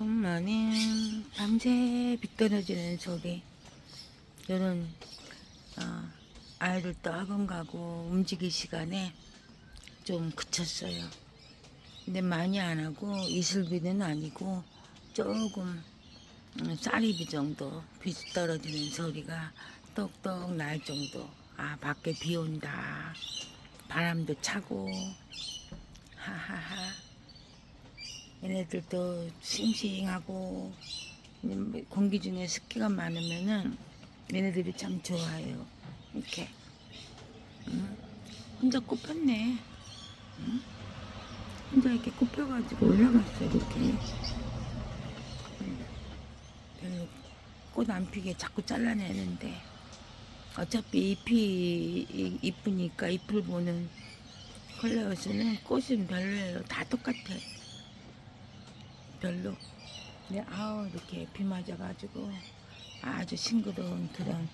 굿모닝 밤새 비 떨어지는 소리 요런 어, 아이들도 학원 가고 움직일 시간에 좀 그쳤어요. 근데 많이 안 하고 이슬비는 아니고 조금 음, 쌀이비 정도 비 떨어지는 소리가 똑똑 날 정도 아 밖에 비 온다. 바람도 차고 하하하 얘네들도 싱싱하고 음, 공기 중에 습기가 많으면은 얘네들이 참 좋아요. 이렇게 응? 혼자 꼽혔네. 응? 혼자 이렇게 꼽혀가지고 올라갔어 이렇게. 응. 별로 꽃 안 피게 자꾸 잘라내는데 어차피 잎이 이- 이쁘니까 잎을 보는 컬러스는 꽃은 별로예요. 다 똑같아. 별로. 네, 아우 이렇게 비 맞아가지고 아주 싱그러운 그런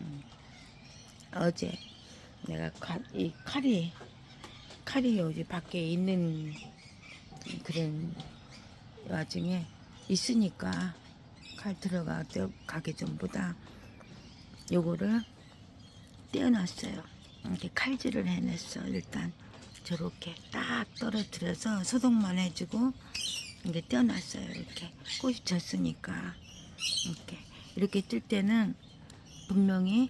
음, 어제 내가 칼, 이 칼이 칼이 여기 밖에 있는 그런 와중에 있으니까 칼 들어가 가기 전보다 요거를 떼어놨어요. 이렇게 칼질을 해냈어. 일단 저렇게 딱 떨어뜨려서 소독만 해주고 이게 떼어놨어요. 이렇게 꽃이 졌으니까 이렇게 이렇게 뜰 때는 분명히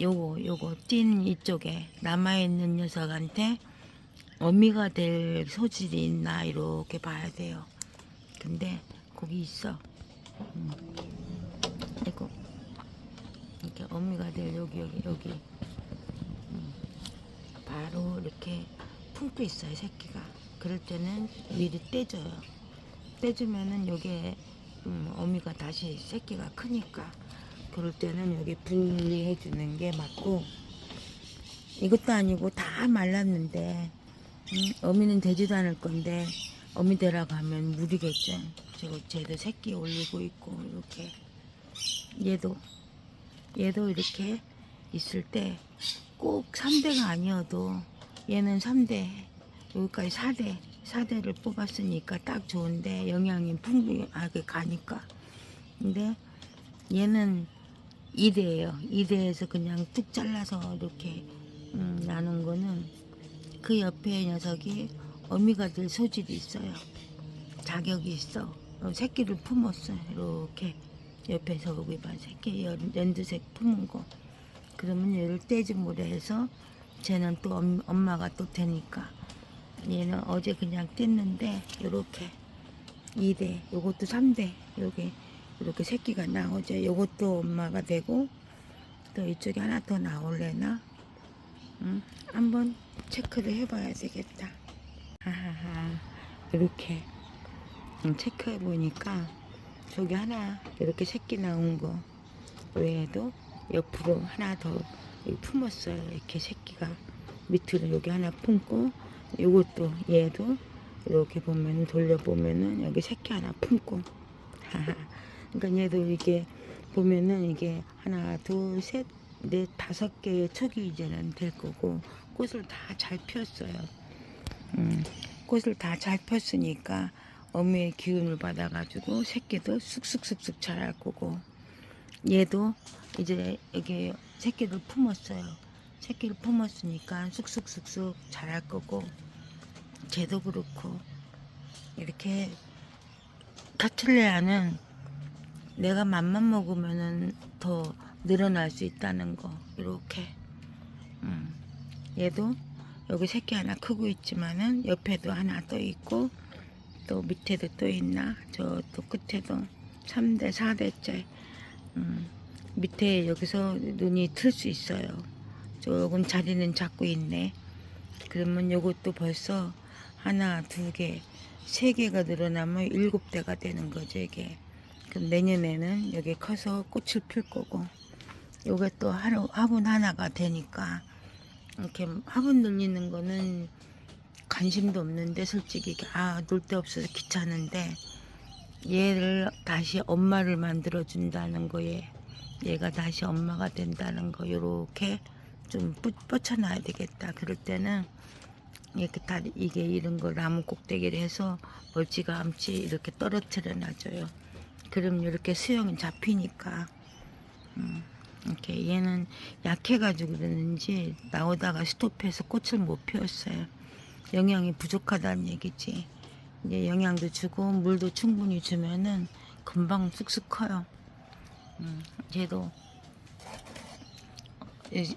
요거 요거 띈 이쪽에 남아 있는 녀석한테 어미가 될 소질이 있나 이렇게 봐야 돼요. 근데 거기 있어. 음. 이거 이렇게 어미가 될 여기 여기 여기 음. 바로 이렇게 품고 있어요 새끼가. 그럴 때는 미리 떼줘요. 떼주면은 요게 음, 어미가 다시 새끼가 크니까. 그럴 때는 여기 분리해 주는 게 맞고. 이것도 아니고 다 말랐는데 음, 어미는 되지도 않을 건데 어미 되라고 하면 무리겠죠. 저거 쟤도 새끼 올리고 있고 이렇게. 얘도 얘도 이렇게 있을 때 꼭 3대가 아니어도 얘는 3대 여기까지 4대 4대를 뽑았으니까 딱 좋은데 영양이 풍부하게 가니까. 근데 얘는 2대예요. 2대에서 그냥 뚝 잘라서 이렇게 음, 나눈 거는 그 옆에 녀석이 어미가 될 소질이 있어요. 자격이 있어. 어, 새끼를 품었어요 이렇게 옆에서 여기 봐. 새끼 연- 연두색 품은 거. 그러면 얘를 떼줌으로 해서 쟤는 또 엄, 엄마가 또 되니까 얘는 어제 그냥 뗐는데 요렇게 2대 요것도 3대 요게 이렇게 새끼가 나오죠 요것도 엄마가 되고 또 이쪽에 하나 더 나올래나? 응? 한번 체크를 해봐야 되겠다. 하하하. 이렇게 응, 체크해 보니까 저기 하나 이렇게 새끼 나온 거 외에도 옆으로 하나 더 여기 품었어요. 이렇게 새끼가. 밑으로 여기 하나 품고 요것도 얘도 이렇게 보면 돌려보면은 여기 새끼 하나 품고 그러니까 얘도 이게 보면은 이게 하나 둘셋넷 다섯 개의 촉이 이제는 될 거고 꽃을 다잘 피웠어요. 음, 꽃을 다 잘 폈으니까 어미의 기운을 받아가지고 새끼도 쑥쑥쑥쑥 자랄 거고 얘도 이제 이게 새끼를 품었어요. 새끼를 품었으니까 쑥쑥쑥쑥 자랄 거고 쟤도 그렇고 이렇게 카틀레아는 내가 맘만 먹으면은 더 늘어날 수 있다는 거 이렇게. 음. 얘도 여기 새끼 하나 크고 있지만은 옆에도 하나 또 있고 또 밑에도 또 있나? 저 또 끝에도 3대 4대째. 음, 밑에 여기서 눈이 틀 수 있어요 조금 자리는 잡고 있네. 그러면 요것도 벌써 하나 두 개 세 개가 늘어나면 일곱 대가 되는 거죠 이게. 그럼 내년에는 여기 커서 꽃을 필 거고 요게 또 하루 화분 하나가 되니까 이렇게 화분 늘리는 거는 관심도 없는데 솔직히 아 놀 데 없어서 귀찮은데 얘를 다시 엄마를 만들어 준다는 거에 얘가 다시 엄마가 된다는 거 요렇게 좀 뻗- 뻗쳐놔야 되겠다 그럴 때는 이렇게 다 이게 이런 거 나무 꼭대기를 해서 않지 이렇게 떨어뜨려 놔줘요. 그럼 이렇게 수영이 잡히니까 음, 이렇게 얘는 약해가지고 그러는지 나오다가 스톱해서 꽃을 못 피웠어요. 영양이 부족하다는 얘기지. 이제 영양도 주고 물도 충분히 주면은 금방 쑥쑥 커요. 음, 얘도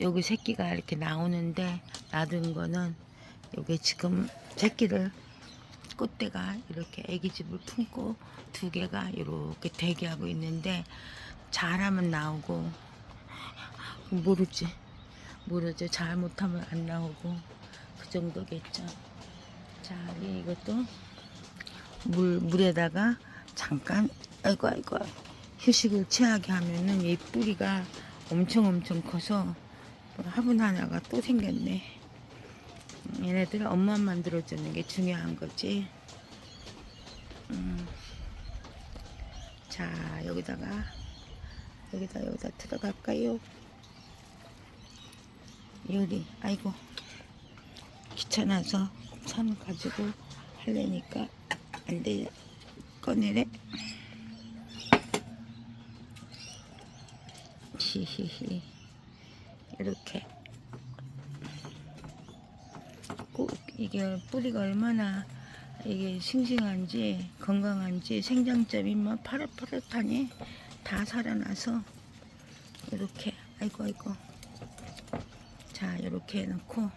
여기 새끼가 이렇게 나오는데 놔둔 거는 여기 지금 새끼를 꽃대가 이렇게 애기집을 품고 두 개가 이렇게 대기하고 있는데 잘하면 나오고 모르지. 모르죠 잘못하면 안 나오고 그 정도겠죠. 자 이- 이것도 물 물에다가 잠깐 아이고 아이고 휴식을 취하게 하면은 이 뿌리가 엄청 엄청 커서 화분 하나가 또 생겼네. 얘네들 엄마 만들어주는 게 중요한 거지. 음. 자 여기다가 여기다 여기다 들어갈까요? 요리 아이고 귀찮아서 천 가지고 하려니까 안 돼. 꺼내래. 히히히 이렇게. 꼭 이게 뿌리가 얼마나 이게 싱싱한지 건강한지 생장점이 뭐 파릇파릇하니 다 살아나서 이렇게 아이고 아이고. 자 이렇게 해놓고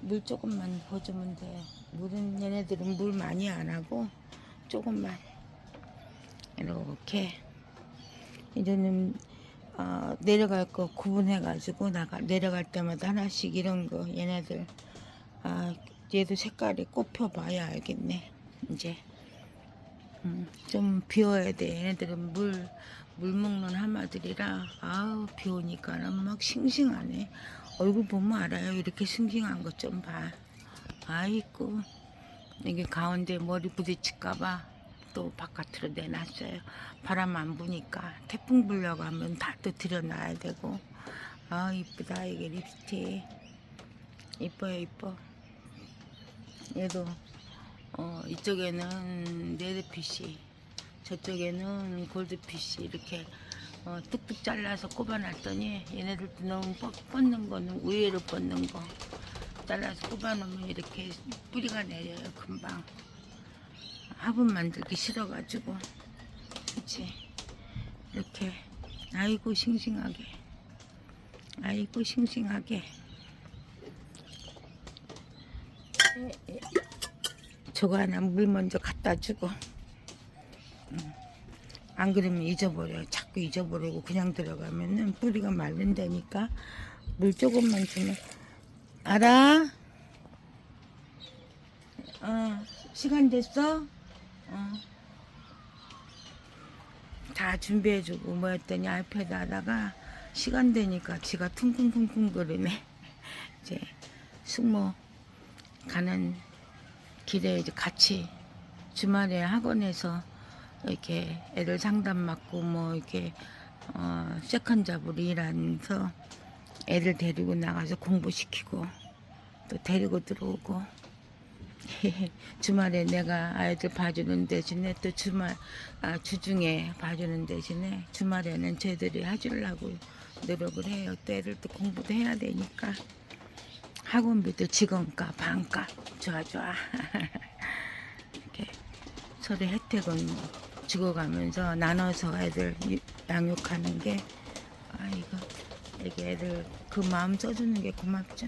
물 조금만 부어주면 돼 물은 얘네들은 물 많이 안 하고 조금만 이렇게. 이제는 어, 내려갈 거 구분해 가지고 나가 내려갈 때마다 하나씩 이런 거 얘네들. 아 얘도 색깔이 꼽혀 봐야 알겠네 이제. 음, 좀 비워야 돼. 얘네들은 물 물 먹는 하마들이라 아우 비 오니까는 막 싱싱하네. 얼굴 보면 알아요. 이렇게 싱싱한 것 좀 봐. 아이고 이게 가운데 머리 부딪힐까봐 또 바깥으로 내놨어요. 바람 안 부니까 태풍 불려고 하면 다 또 들여놔야 되고. 아 이쁘다 이게 립스틱. 이뻐요 이뻐. 얘도 어 이쪽에는 레드피쉬 저쪽에는 골드피쉬 이렇게 어, 뚝뚝 잘라서 꼽아놨더니 얘네들도 너무 뻗, 뻗는 거는 우회로 뻗는 거. 잘라서 꼽아놓으면 이렇게 뿌리가 내려요 금방 화분 만들기 싫어가지고 그치 이렇게 아이고 싱싱하게 아이고 싱싱하게. 저거 하나 물 먼저 갖다 주고 음. 안 그러면 잊어버려요 자꾸 잊어버리고 그냥 들어가면은 뿌리가 마른다니까 물 조금만 주면 알아? 어 시간 됐어? 어. 다 준비해주고 뭐 했더니 아이패드 하다가 시간 되니까 지가 퉁퉁퉁퉁 거리네. 이제 숙모 가는 길에 이제 같이 주말에 학원에서 이렇게 애들 상담 맡고 뭐 이렇게 어 세컨 잡으로 일하면서 애들 데리고 나가서 공부시키고 또 데리고 들어오고 주말에 내가 아이들 봐주는 대신에 또 주말 아 주중에 봐주는 대신에 주말에는 쟤들이 해주려고 노력을 해요. 또 애들도 공부도 해야 되니까 학원비도 직원가 반값 좋아 좋아 이렇게 서로 혜택은 주고가면서 나눠서 애들 유- 양육하는 게 아 이거 이게 애들 그 마음 써주는 게 고맙죠.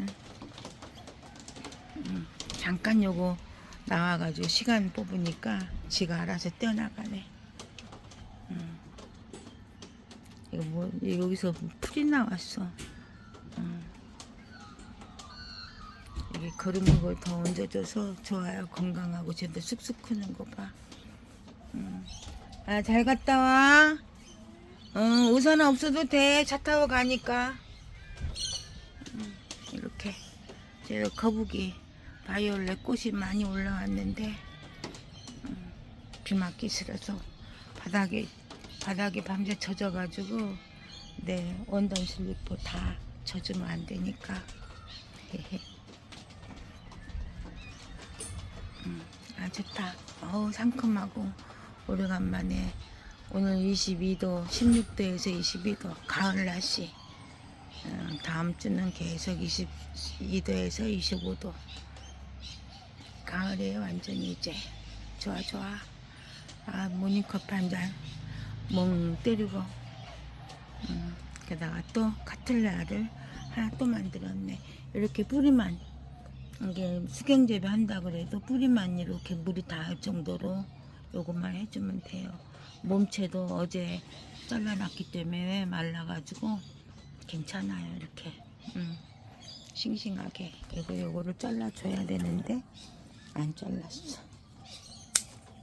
음, 잠깐 요거 나와가지고 시간 뽑으니까 지가 알아서 뛰어나가네. 음. 이거 뭐 여기서 풀이 나왔어. 음. 이게 걸음을 걸더 얹어줘서 좋아요. 건강하고 쟤도 쑥쑥 크는 거 봐. 음. 아, 잘 갔다 와. 어, 우산 없어도 돼. 차 타고 가니까. 음, 이렇게. 제 거북이 바이올렛 꽃이 많이 올라왔는데 음, 비 맞기 싫어서 바닥에 바닥에 밤새 젖어가지고 내 원단 슬리퍼 다 젖으면 안 되니까 좋다. 어우, 상큼하고, 오래간만에. 오늘 22도, 16도에서 22도, 가을 날씨. 어, 다음 주는 계속 22도에서 25도. 가을에 완전히 이제. 좋아, 좋아. 아, 모닝커피 한 잔. 멍 때리고. 음, 게다가 또 카틀라를 하나 또 만들었네. 이렇게 뿌리만 이게 수경 재배 한다 그래도 뿌리만 이렇게 물이 닿을 정도로 요것만 해주면 돼요. 몸체도 어제 잘라놨기 때문에 말라가지고 괜찮아요 이렇게 음, 싱싱하게 그리고 요거를 잘라줘야 되는데 안 잘랐어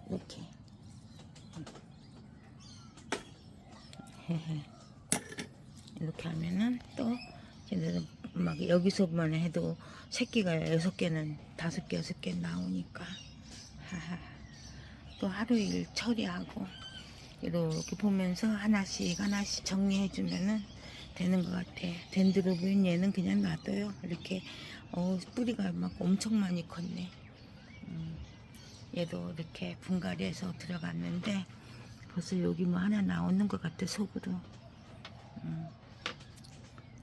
이렇게. 이렇게 하면은 또 걔네들 막 여기서만 해도 새끼가 여섯 개는 다섯 개 여섯 개 나오니까. 또 하루 일 처리하고 이렇게 보면서 하나씩 하나씩 정리해 주면은 되는 것 같아. 덴드로빈 얘는 그냥 놔둬요. 이렇게 어 뿌리가 막 엄청 많이 컸네. 음, 얘도 이렇게 분갈이해서 들어갔는데 벌써 여기 뭐 하나 나오는 것 같아 속으로. 음.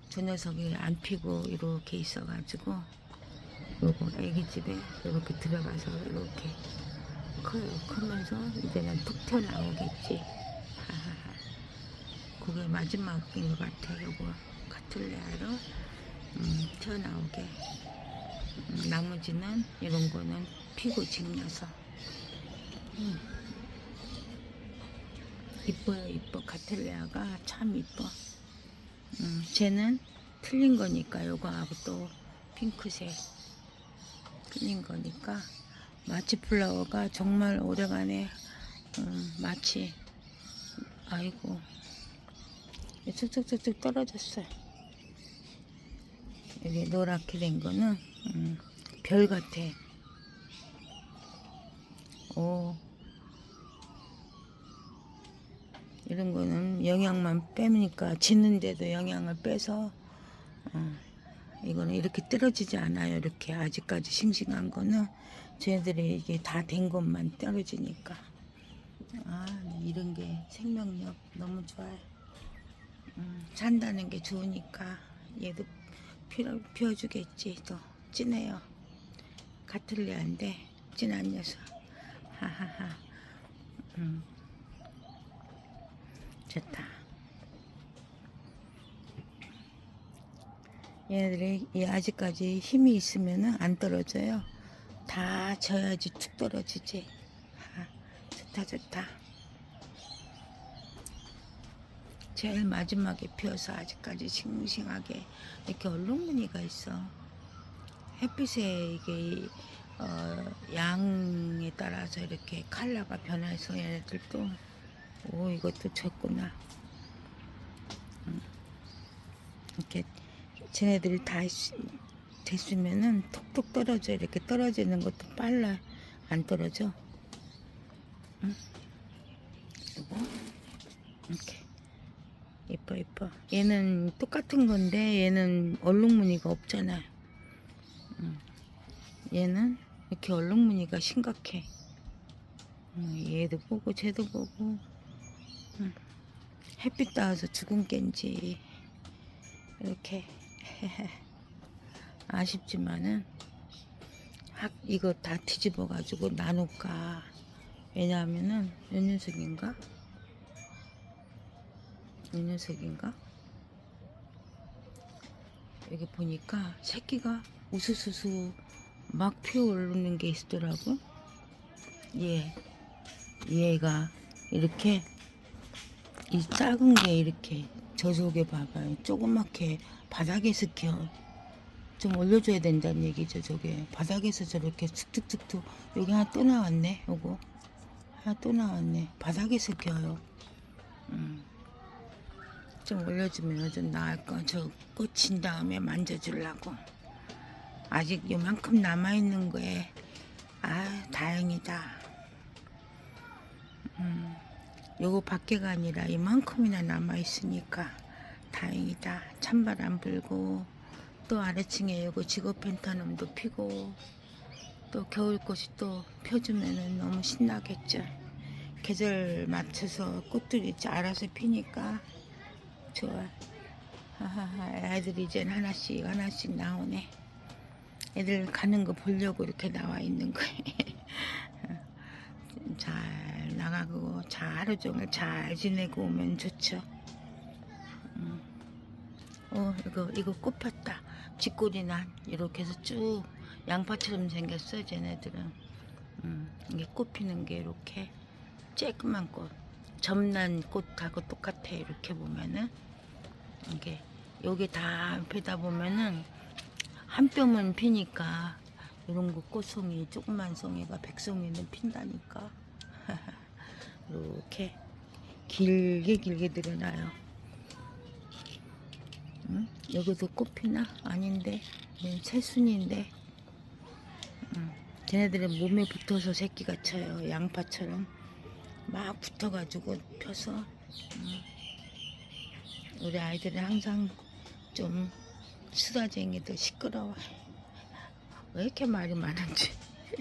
저 녀석이 안 피고 이렇게 있어가지고 요거 애기 집에 이렇게 들어가서 이렇게 커요. 크면서 이제는 툭 튀어나오겠지. 그게 마지막인 것 같아. 요거 카툴레아로 음, 튀어나오게. 음, 나머지는 이런 거는 피고 직려서. 음. 이뻐요, 이뻐. 카틀레아가 참 이뻐. 음, 쟤는 틀린 거니까 요거하고 또 핑크색 틀린 거니까 마치 플라워가 정말 오래간에 음, 마치 아이고 쭉쭉쭉쭉 떨어졌어요 여기 노랗게 된 거는 음, 별 같아 오 이런 거는 영양만 빼니까 짓는데도 영양을 빼서 어, 이거는 이렇게 떨어지지 않아요. 이렇게 아직까지 싱싱한 거는 쟤들이 이게 다 된 것만 떨어지니까 아 이런 게 생명력 너무 좋아요. 음, 산다는 게 좋으니까 얘도 피워, 피워주겠지 또 진해요. 가틀레한데 진한 녀석 하하하 음. 좋다. 얘네들이 이 아직까지 힘이 있으면은 안 떨어져요. 다 져야지 툭 떨어지지. 아, 좋다 좋다. 제일 마지막에 피어서 아직까지 싱싱하게 이렇게 얼룩무늬가 있어. 햇빛에 이게 어, 양에 따라서 이렇게 컬러가 변해서 얘네들도 오 이것도 졌구나. 음. 이렇게 쟤네들이 다 있- 됐으면은 톡톡 떨어져. 이렇게 떨어지는 것도 빨라. 안 떨어져? 응? 그리고 이렇게 이뻐 이뻐. 얘는 똑같은 건데 얘는 얼룩무늬가 없잖아. 응. 얘는 이렇게 얼룩무늬가 심각해. 응, 얘도 보고 쟤도 보고 응. 햇빛 닿아서 죽은 깬지. 이렇게. 아쉽지만은 학 이거 다 뒤집어 가지고 나눌까. 왜냐하면은 요 녀석인가? 요 녀석인가? 여기 보니까 새끼가 우수수수 막 피어오르는 게 있더라고. 얘 얘가 이렇게 이 작은 게 이렇게 저 속에 봐봐요. 조그맣게 바닥에서 키워. 좀 올려줘야 된다는 얘기죠, 저게. 바닥에서 저렇게 툭툭툭툭. 여기 하나 또 나왔네, 요거. 하나 또 나왔네. 바닥에서 키워요. 음. 좀 올려주면 좀 나을 거. 저 꽂힌 다음에 만져주려고. 아직 요만큼 남아있는 거에, 아, 다행이다. 음. 요거 밖에가 아니라 이만큼이나 남아 있으니까 다행이다. 찬바람 불고 또 아래층에 요거 지고 펜타늄도 피고 또 겨울꽃이 또 펴주면은 너무 신나겠죠. 계절 맞춰서 꽃들이 알아서 피니까 좋아. 하하하, 애들이 이제 하나씩 하나씩 나오네. 애들 가는 거 보려고 이렇게 나와 있는 거예요. 잘 나가고 잘 하루 종일 잘 지내고 오면 좋죠. 음. 어 이거 이거 꽃 폈다. 쥐꼬리 난 이렇게 해서 쭉 양파처럼 생겼어 쟤네들은. 음, 이게 꽃 피는 게 이렇게 쬐끄만 꽃. 점난 꽃하고 똑같아 이렇게 보면은 이게 여기 다 피다 보면은 한 뼘은 피니까 이런 거 꽃송이 조그만 송이가 백송이는 핀다니까 이렇게 길게 길게 늘어나요. 응? 여기도 꽃 피나? 아닌데 얘는 새순인데 응. 쟤네들은 몸에 붙어서 새끼가 쳐요 양파처럼 막 붙어가지고 펴서 응. 우리 아이들은 항상 좀 수다쟁이도 시끄러워. 왜 이렇게 말이 많은지.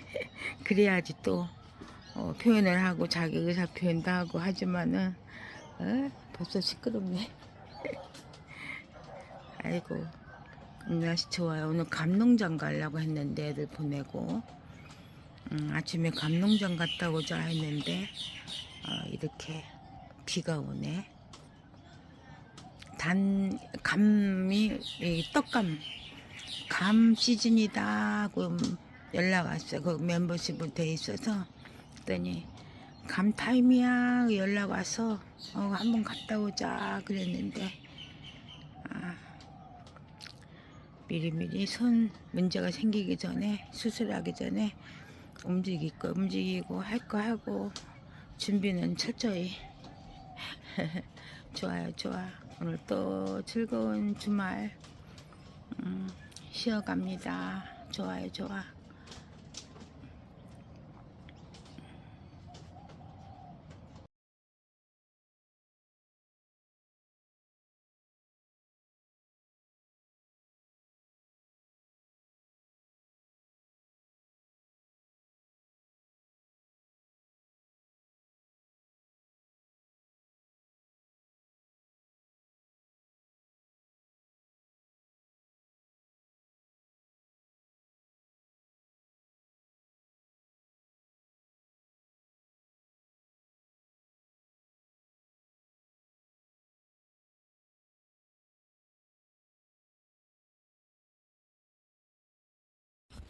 그래야지 또 어, 표현을 하고 자기 의사 표현도 하고 하지만은 어? 벌써 시끄럽네. 아이고 날씨 좋아요. 오늘 감농장 가려고 했는데 애들 보내고 음, 아침에 감농장 갔다 오자 했는데 어, 이렇게 비가 오네. 단 감이 이 떡감 감 시즌이다 하고 연락 왔어요. 그 멤버십으로 돼 있어서 그랬더니 감 타임이야. 연락 와서 어, 한번 갔다 오자. 그랬는데 아, 미리미리 손 문제가 생기기 전에 수술하기 전에 움직일 거 움직이고 할 거 하고 준비는 철저히. 좋아요 좋아. 오늘 또 즐거운 주말. 음, 쉬어갑니다. 좋아요 좋아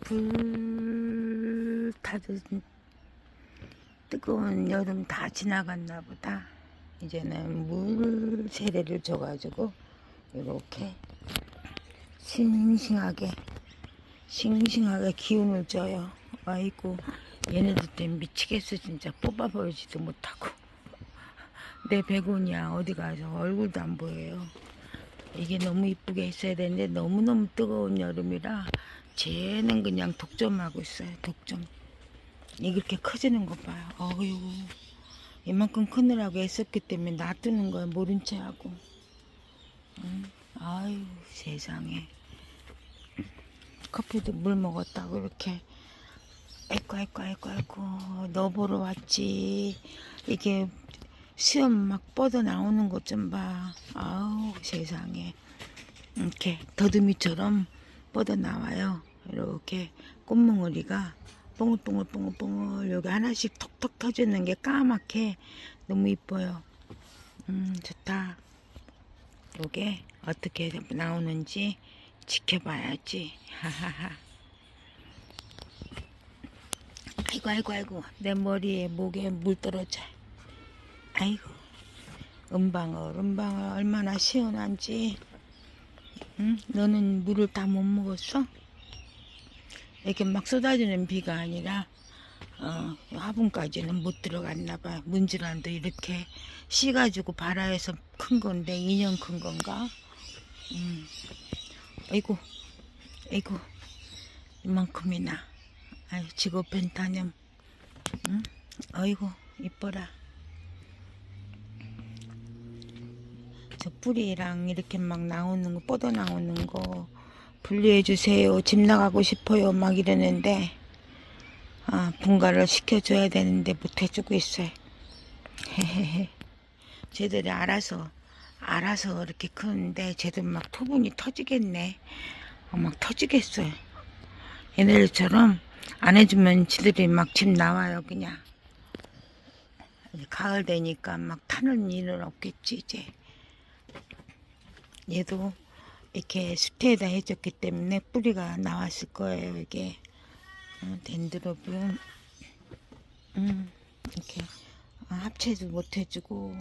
불 타듯 뜨거운 여름 다 지나갔나 보다. 이제는 물 세례를 줘가지고 이렇게 싱싱하게 싱싱하게 기운을 줘요. 아이고 얘네들 때문에 미치겠어 진짜 뽑아버리지도 못하고 내 백원이야 어디 가서 얼굴도 안 보여요. 이게 너무 이쁘게 있어야 되는데 너무너무 뜨거운 여름이라 쟤는 그냥 독점하고 있어요. 독점. 이렇게 커지는 거 봐요. 어휴. 이만큼 크느라고 애썼기 때문에 놔두는 거야. 모른 채 하고. 응? 아유, 세상에. 커피도 물 먹었다고 이렇게. 아이고, 아이고, 아이고, 아이고. 너 보러 왔지. 이게 수염 막 뻗어 나오는 것 좀 봐. 아우, 세상에. 이렇게 더듬이처럼 뻗어 나와요. 이렇게 꽃몽우리가 뽕글뽕글 뽕글뽕글 여기 하나씩 톡톡 터지는 게 까맣게 너무 이뻐요. 음 좋다. 요게 어떻게 나오는지 지켜봐야지. 하하하. 아이고 아이고 아이고 내 머리에 목에 물 떨어져. 아이고 은방울 은방울 얼마나 시원한지. 응? 너는 물을 다 못 먹었어? 이렇게 막 쏟아지는 비가 아니라 어, 화분까지는 못 들어갔나 봐. 문질란도 이렇게 씨가지고 발아에서 큰 건데 2년 큰 건가? 음. 아이고, 아이고, 이만큼이나. 아유, 직업 펜타늄. 응? 아이고, 이뻐라. 저 뿌리랑 이렇게 막 나오는 거, 뻗어 나오는 거 분리해 주세요. 집 나가고 싶어요. 막 이러는데 아, 분갈을 시켜줘야 되는데 못 해주고 있어요. 쟤들이 알아서 알아서 이렇게 크는데 쟤들 막 토분이 터지겠네. 어, 막 터지겠어요. 얘네들처럼 안 해주면 지들이 막 집 나와요 그냥. 가을 되니까 막 타는 일은 없겠지 이제. 얘도 이렇게 수태에다 해줬기 때문에 뿌리가 나왔을 거예요 이게. 어, 덴드로비움. 음, 이렇게 어, 합체도 못 해주고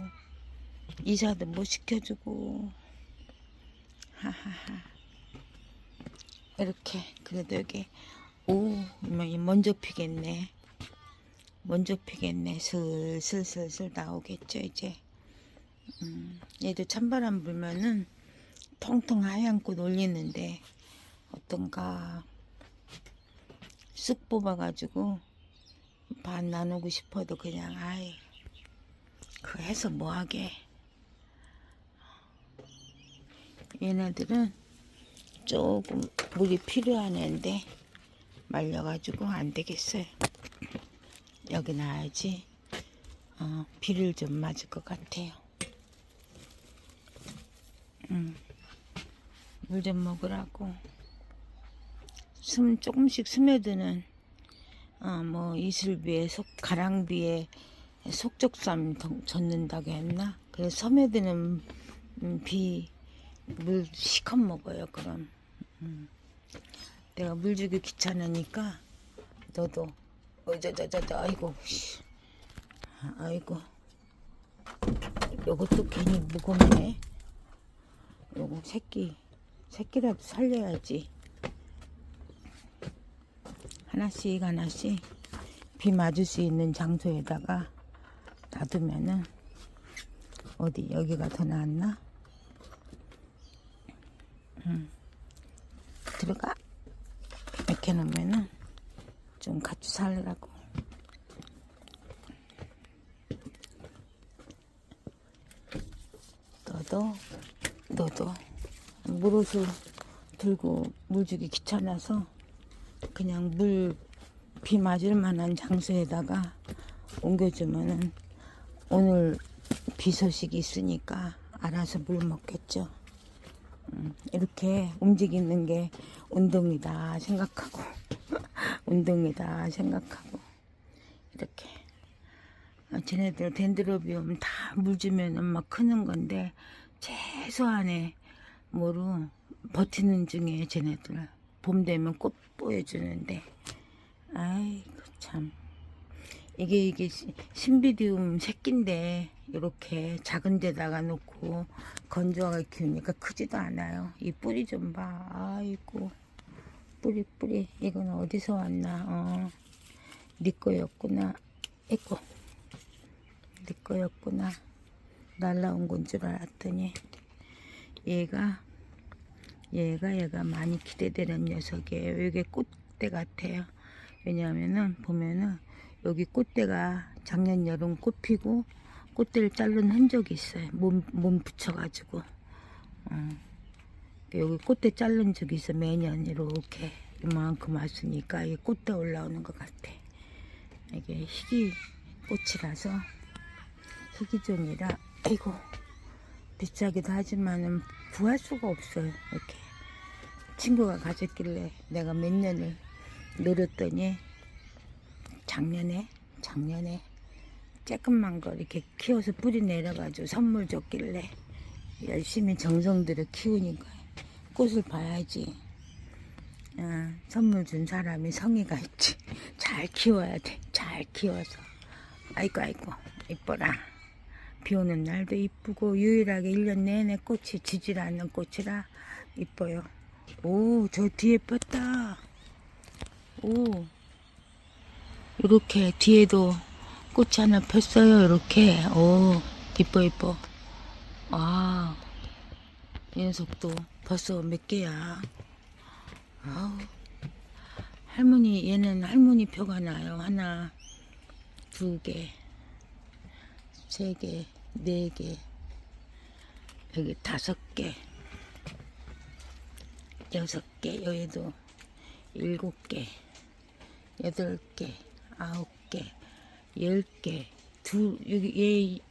이사도 못 시켜주고. 하하하. 이렇게 그래도 여기 오 뭐, 먼저 피겠네. 먼저 피겠네. 슬슬슬슬 나오겠죠 이제. 음, 얘도 찬바람 불면은 통통 하얀 꽃 올리는데 어떤가 쑥 뽑아가지고 반 나누고 싶어도 그냥 아이 그 해서 뭐하게. 얘네들은 조금 물이 필요한 애인데 말려가지고 안 되겠어요. 여기 놔야지. 어, 비를 좀 맞을 것 같아요. 음, 물 좀 먹으라고 숨 조금씩 스며드는 어, 뭐 이슬비에 속 가랑비에 속적삼 덩- 젖는다고 했나? 그래서 스며드는 음, 비물 시컷 먹어요. 그럼 음. 내가 물 주기 귀찮으니까 너도 어저저저저 아이고 씨. 아이고 요것도 괜히 무겁네. 요거 새끼 새끼라도 살려야지. 하나씩 하나씩 비 맞을 수 있는 장소에다가 놔두면은 어디 여기가 더 낫나? 음. 들어가 이렇게 놓으면은 좀 같이 살으라고 너도 너도 물옷을 들고 물 주기 귀찮아서 그냥 물 비 맞을 만한 장소에다가 옮겨주면은 오늘 비 소식이 있으니까 알아서 물 먹겠죠. 음, 이렇게 움직이는 게 운동이다 생각하고 운동이다 생각하고 이렇게 아, 쟤네들 덴드로비움 다 물 주면은 막 크는 건데 최소한의 뭐로 버티는 중에 쟤네들. 봄 되면 꽃 보여주는데. 아이고 참. 이게 이게 시- 신비디움 새끼인데 이렇게 작은 데다가 놓고 건조하게 키우니까 크지도 않아요. 이 뿌리 좀 봐. 아이고. 뿌리 뿌리. 이건 어디서 왔나? 어 네 거였구나. 에고 네 거였구나. 날라온 건 줄 알았더니 얘가 얘가 얘가 많이 기대되는 녀석이에요. 이게 꽃대 같아요. 왜냐하면은 보면은 여기 꽃대가 작년 여름 꽃 피고 꽃대를 자른 흔적이 있어요. 몸, 몸 붙여가지고. 어. 여기 꽃대 자른 적이 있어. 매년 이렇게 이만큼 왔으니까 이 꽃대 올라오는 것 같아. 이게 희귀 꽃이라서 희귀종이라 아이고 비싸기도 하지만은 구할 수가 없어요. 이렇게 친구가 가졌길래 내가 몇 년을 늘었더니 작년에 작년에 조금만 거 이렇게 키워서 뿌리 내려가지고 선물 줬길래 열심히 정성 들여 키우니까 꽃을 봐야지. 아, 선물 준 사람이 성의가 있지. 잘 키워야 돼. 잘 키워서. 아이고 아이고 이뻐라. 비 오는 날도 이쁘고 유일하게 1년 내내 꽃이 지질 않는 꽃이라 이뻐요. 오, 저 뒤에 폈다. 오. 이렇게 뒤에도 꽃이 하나 폈어요. 이렇게. 오, 이뻐 이뻐. 아. 이 녀석도 벌써 몇 개야. 아우. 할머니 얘는 할머니 표가 나요. 하나, 두 개. 세 개, 네 개, 여기 다섯 개, 여섯 개, 여기도 일곱 개, 여덟 개, 아홉 개, 열 개, 두 여기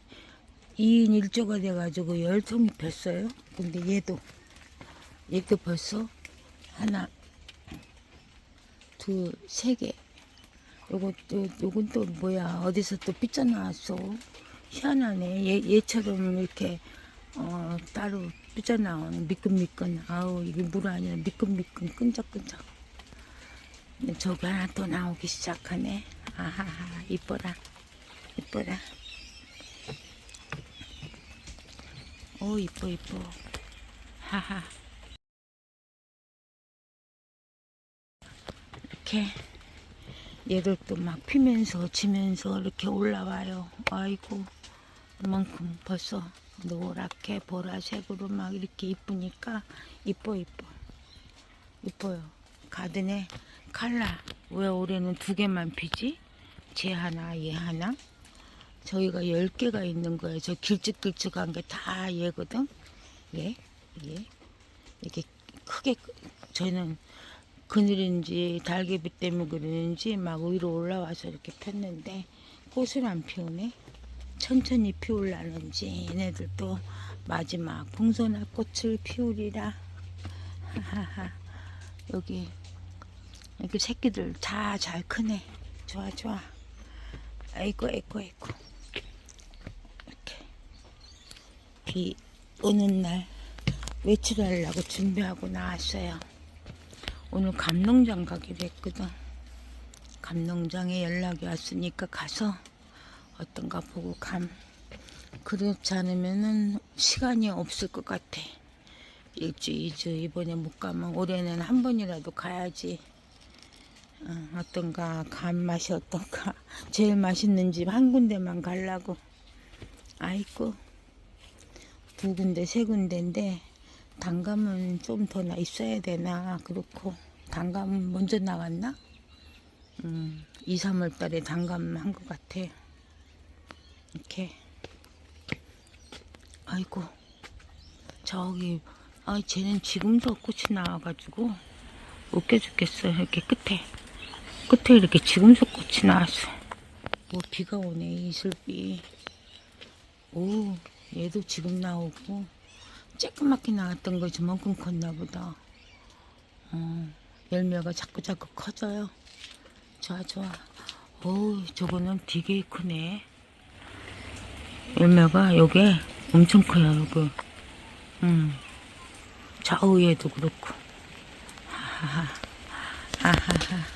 얘 2인 1조가 돼가지고 열 통이 폈어요. 근데 얘도 얘도 벌써 하나, 둘, 세 개. 또 요건 또 뭐야? 어디서 또 삐져 나왔어. 희한하네. 얘 얘처럼 이렇게 어 따로 삐져나온 미끈미끈. 아우 이게 물 아니라 미끈미끈 끈적끈적. 저기 하나 또 나오기 시작하네. 아하하 이뻐라 이뻐라. 오 이뻐 이뻐. 하하. 이렇게 얘들도 막 피면서 지면서 이렇게 올라와요. 아이고 이만큼 벌써 노랗게 보라색으로 막 이렇게 이쁘니까 이뻐 이뻐 이뻐요. 가든에 칼라 왜 올해는 두 개만 피지? 쟤 하나 얘 하나 저희가 열 개가 있는 거예요. 저 길쭉길쭉한 게 다 얘거든. 얘, 얘. 이렇게 크게 저희는 그늘인지 달개비 때문에 그러는지 막 위로 올라와서 이렇게 폈는데 꽃을 안 피우네. 천천히 피울라는지 얘네들도 마지막 봉선화 꽃을 피우리라. 하하하. 여기 여기 새끼들 다 잘 크네. 좋아 좋아. 아이고 아이고 아이고. 이렇게 비 오는 날 외출하려고 준비하고 나왔어요. 오늘 감농장 가기로 했거든. 감농장에 연락이 왔으니까 가서 어떤가 보고 감. 그렇지 않으면은 시간이 없을 것 같아. 일주, 이주 이번에 못 가면 올해는 한 번이라도 가야지. 어, 어떤가 감 맛이 어떤가 제일 맛있는 집 한 군데만 가려고. 아이고 두 군데 세 군데인데 단감은 좀더 있어야 되나 그렇고 단감은 먼저 나갔나? 음, 2, 3월 달에 단감 한 것 같아. 이렇게. 아이고, 저기, 아, 쟤는 지금도 꽃이 나와가지고 웃겨 죽겠어. 이렇게 끝에. 끝에 이렇게 지금도 꽃이 나왔어. 뭐, 비가 오네, 이슬비. 오, 얘도 지금 나오고. 쬐끄맣게 나왔던 거 저만큼 컸나 보다. 어, 열매가 자꾸 자꾸 커져요. 좋아 좋아. 어우 저거는 되게 크네. 열매가 요게 엄청 커요 요거. 음. 좌우에도 그렇고. 하하하. 하하하.